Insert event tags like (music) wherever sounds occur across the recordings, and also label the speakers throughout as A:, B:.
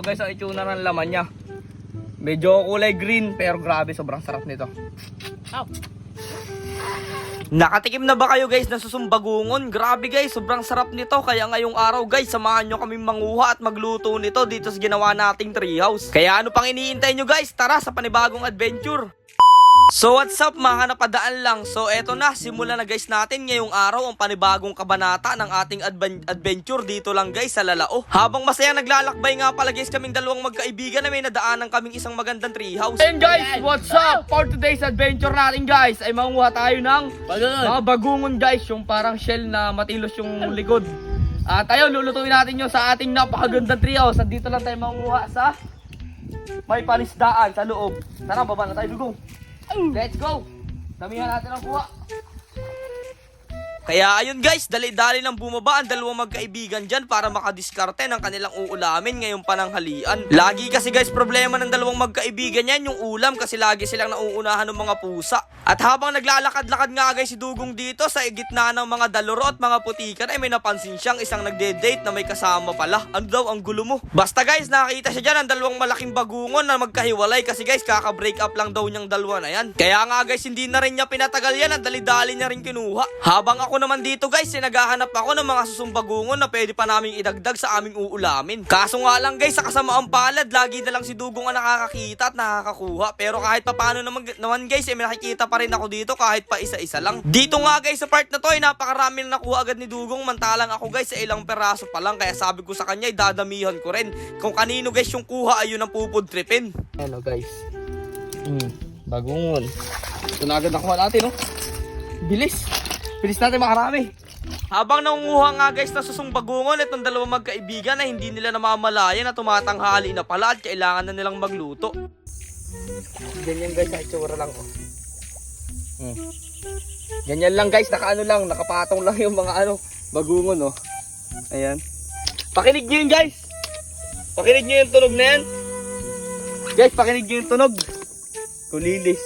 A: Ito guys ang itsuna ng laman niya. Medyo kulay green pero grabe sobrang sarap nito. Nakatikim na ba kayo guys ng susumbagungon? Grabe guys, sobrang sarap nito. Kaya ngayong araw guys, samahan nyo kaming manguha at magluto nito dito sa ginawa nating treehouse. Kaya ano pang iniintay nyo guys? Tara sa panibagong adventure! So what's up mga napadaan lang? So eto na, simulan na guys natin ngayong araw ang panibagong kabanata ng ating adven- adventure dito lang guys sa Lalao. Habang masaya naglalakbay nga pala guys kaming dalawang magkaibigan na may nadaanan kaming isang magandang treehouse. And guys, what's up? For today's adventure natin guys ay manguha tayo ng mga bagungon guys, yung parang shell na matilos yung likod. At tayo, lulutuin natin yun sa ating napakagandang treehouse. At dito lang tayo manguha sa may panisdaan sa loob. Tara, baba na tayo, dugong. Let's go! Damihan natin ang kuha. Kaya ayun guys, dali-dali lang bumaba ang dalawang magkaibigan dyan para makadiskarte ng kanilang uulamin ngayong pananghalian. Lagi kasi guys problema ng dalawang magkaibigan yan yung ulam kasi lagi silang nauunahan ng mga pusa. At habang naglalakad-lakad nga guys si Dugong dito sa gitna ng mga daluro at mga putikan ay may napansin siyang isang nagde-date na may kasama pala. Ano daw ang gulo mo? Basta guys nakakita siya dyan ang dalawang malaking bagungon na magkahiwalay kasi guys kaka-break up lang daw niyang dalawa na yan. Kaya nga guys hindi na rin niya pinatagal yan at dali-dali niya rin kinuha. Habang ako naman dito guys, eh, naghahanap ako ng mga susumbagungon na pwede pa naming idagdag sa aming uulamin. Kaso nga lang guys, sa kasamaang palad, lagi na lang si Dugong ang nakakakita at nakakakuha. Pero kahit pa paano naman, naman guys, eh, nakikita pa rin ako dito kahit pa isa-isa lang. Dito nga guys, sa part na to, eh, napakarami na nakuha agad ni Dugong. Mantalang ako guys, sa ilang peraso pa lang. Kaya sabi ko sa kanya, eh, dadamihan ko rin. Kung kanino guys yung kuha, ayun ang pupudtripin. Ano guys? Hmm, bagungon. Ito na agad nakuha natin, oh. Bilis. Bilis natin makarami. Habang nangunguha nga guys na susumbagungon itong dalawang magkaibigan na hindi nila namamalayan na tumatanghali na pala at kailangan na nilang magluto. Ganyan guys, sa itsura lang oh. Hmm. Ganyan lang guys, nakaano lang, nakapatong lang yung mga ano, bagungon oh. Ayan. Pakinig nyo yun guys. Pakinig nyo yung tunog na yan. Guys, pakinig nyo yung tunog. Kulilis.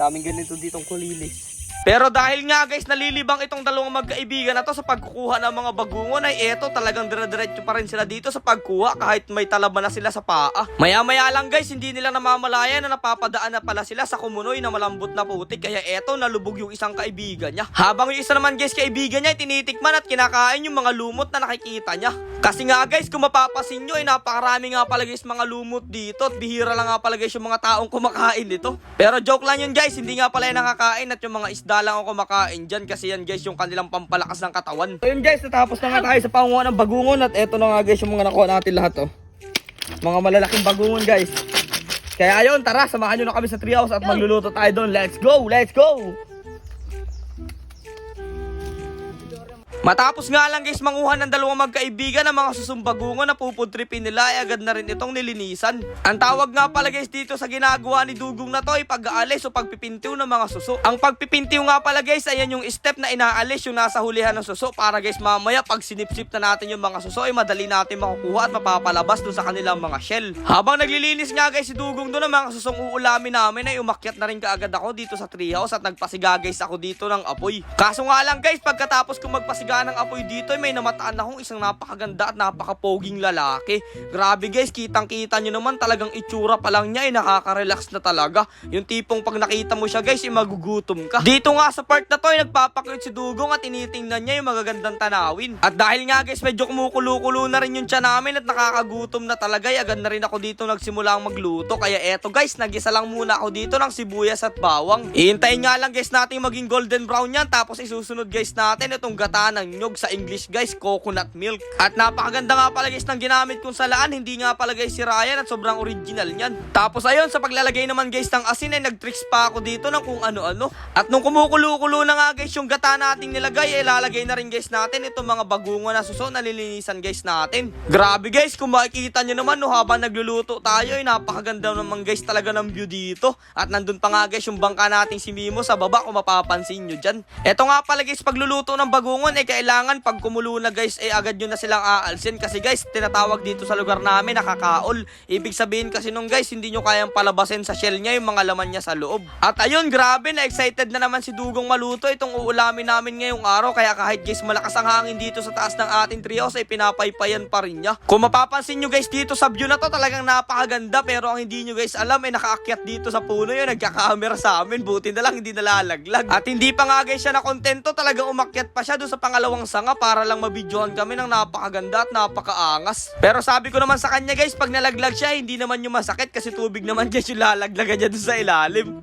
A: Daming ganito ditong kulilis. Pero dahil nga guys, nalilibang itong dalawang magkaibigan na to sa pagkukuha ng mga bagungon ay eto talagang dire-diretso pa rin sila dito sa pagkuha kahit may talaban na sila sa paa. Maya-maya lang guys, hindi nila namamalayan na napapadaan na pala sila sa kumunoy na malambot na putik kaya eto nalubog yung isang kaibigan niya. Habang yung isa naman guys kaibigan niya ay tinitikman at kinakain yung mga lumot na nakikita niya. Kasi nga guys, kung mapapasin nyo ay napakarami nga pala guys mga lumot dito at bihira lang nga pala guys yung mga taong kumakain dito. Pero joke lang yun guys, hindi nga pala yung nakakain at yung mga isda lang ang kumakain dyan kasi yan guys yung kanilang pampalakas ng katawan. So yun guys, natapos na nga tayo sa panguha ng bagungon at eto na nga guys yung mga nakuha natin lahat oh. Mga malalaking bagungon guys. Kaya ayun, tara, samahan nyo na kami sa treehouse at magluluto tayo doon. Let's go! Let's go! Matapos nga lang guys manguha ng dalawang magkaibigan ng mga susumbagungon na pupudripin nila ay agad na rin itong nilinisan. Ang tawag nga pala guys dito sa ginagawa ni Dugong na to ay pag-aalis o pagpipintiw ng mga suso. Ang pagpipintiw nga pala guys ayan yung step na inaalis yung nasa hulihan ng suso para guys mamaya pag sinipsip na natin yung mga suso ay madali natin makukuha at mapapalabas dun sa kanilang mga shell. Habang naglilinis nga guys si Dugong doon ng mga susong uulamin namin ay umakyat na rin kaagad ako dito sa treehouse at nagpasiga guys ako dito ng apoy. Kaso nga lang guys pagkatapos kong magpasiga ng apoy dito ay may namataan akong isang napakaganda at napakapoging lalaki. Grabe guys, kitang kita nyo naman talagang itsura pa lang niya ay nakaka-relax na talaga. Yung tipong pag nakita mo siya guys ay magugutom ka. Dito nga sa part na to ay nagpapakyut si Dugong at tinitingnan niya yung magagandang tanawin. At dahil nga guys medyo kumukulo-kulo na rin yung tiyan namin at nakakagutom na talaga ay agad na rin ako dito nagsimula ang magluto. Kaya eto guys, nagisa lang muna ako dito ng sibuyas at bawang. Ihintayin nga lang guys natin maging golden brown yan tapos isusunod guys natin itong gata ng nyog sa English guys, coconut milk. At napakaganda nga pala guys ng ginamit kong salaan, hindi nga pala guys si Ryan at sobrang original niyan. Tapos ayun, sa paglalagay naman guys ng asin ay nag-tricks pa ako dito ng kung ano-ano. At nung kumukulo-kulo na nga guys yung gata nating nilagay, ay lalagay na rin guys natin itong mga bagungon na suso na lilinisan guys natin. Grabe guys, kung makikita nyo naman no, habang nagluluto tayo ay napakaganda naman guys talaga ng view dito. At nandun pa nga guys yung bangka nating si Mimo sa baba kung mapapansin nyo dyan. Eto nga pala guys, pagluluto ng bagungon, eh kailangan pag kumulo na guys, eh agad nyo na silang aalsin. Kasi guys, tinatawag dito sa lugar namin, nakakaol. Ibig sabihin kasi nung guys, hindi nyo kayang palabasin sa shell niya yung mga laman niya sa loob. At ayun, grabe na excited na naman si Dugong maluto itong uulamin namin ngayong araw. Kaya kahit guys, malakas ang hangin dito sa taas ng ating trios, ay pinapaypayan pa rin niya. Kung mapapansin nyo guys dito sa view na to, talagang napakaganda. Pero ang hindi nyo guys alam, ay nakaakyat dito sa puno yun, nagkakamera sa amin. Buti na lang, hindi nalalaglag. At hindi pa nga guys siya na kontento, talagang umakyat pa siya doon sa pangalawang sanga para lang mabidyohan kami ng napakaganda at napakaangas. Pero sabi ko naman sa kanya guys, pag nalaglag siya, hindi naman yung masakit kasi tubig naman (laughs) guys yung lalaglagan niya doon sa ilalim.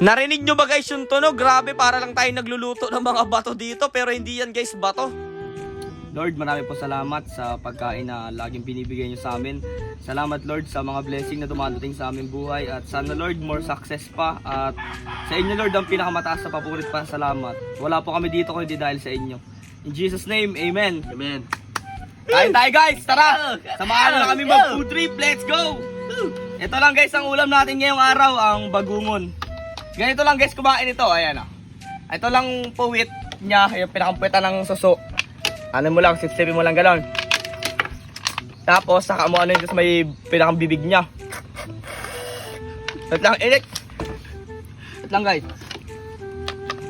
A: Narinig nyo ba guys yung tunog? Grabe, para lang tayo nagluluto ng mga bato dito. Pero hindi yan guys, bato.
B: Lord, marami po salamat sa pagkain na laging binibigay niyo sa amin. Salamat Lord sa mga blessing na dumadating sa aming buhay at sana Lord more success pa at sa inyo Lord ang pinakamataas na papurit pa salamat. Wala po kami dito kundi dahil sa inyo. In Jesus name, Amen.
C: Amen.
B: Kain tayo guys, tara! Samahan na kami mag food trip, let's go! Ito lang guys ang ulam natin ngayong araw, ang bagungon. Ganito lang guys kumain ito, ayan ah. Ito lang puwit niya, yung pinakampwetan ng suso. Ano mo lang, sipsipin mo lang galon. Tapos, saka mo ano yung may pinakang bibig niya. Wait lang, init. Wait lang guys.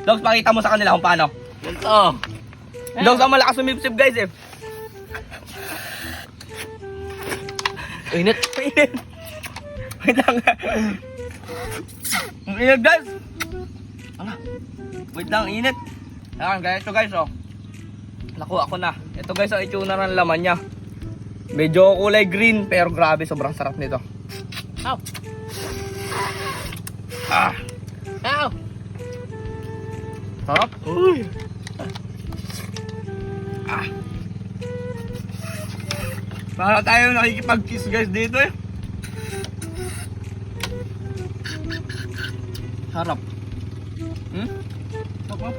B: Dogs, pakita mo sa kanila kung paano.
C: Ganito.
B: Dogs, ang malakas sumipsip guys eh.
C: Init.
B: Init. Wait lang. Ang init guys. Wait lang, init. Ayan, guys, ito guys oh. Nakuha ko na. Ito guys ang itsura ng laman niya. Medyo kulay green pero grabe sobrang sarap nito.
C: Ow.
B: Ah,
C: Ow.
B: sarap.
C: Uy.
B: Ah. Para tayo nakikipag-kiss guys dito eh. Sarap. Hmm? Sarap.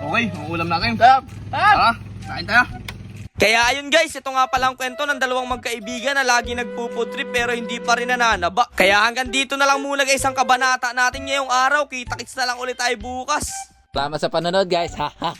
B: Okay, ang ulam natin.
C: Sarap.
B: Tara, kain tayo.
A: Kaya ayun guys, ito nga pala ang kwento ng dalawang magkaibigan na lagi nagpuputrip pero hindi pa rin nananaba. Kaya hanggang dito na lang muna guys ang kabanata natin ngayong araw. Kita-kits na lang ulit tayo bukas.
C: Salamat sa panonood guys. Ha (laughs) ha.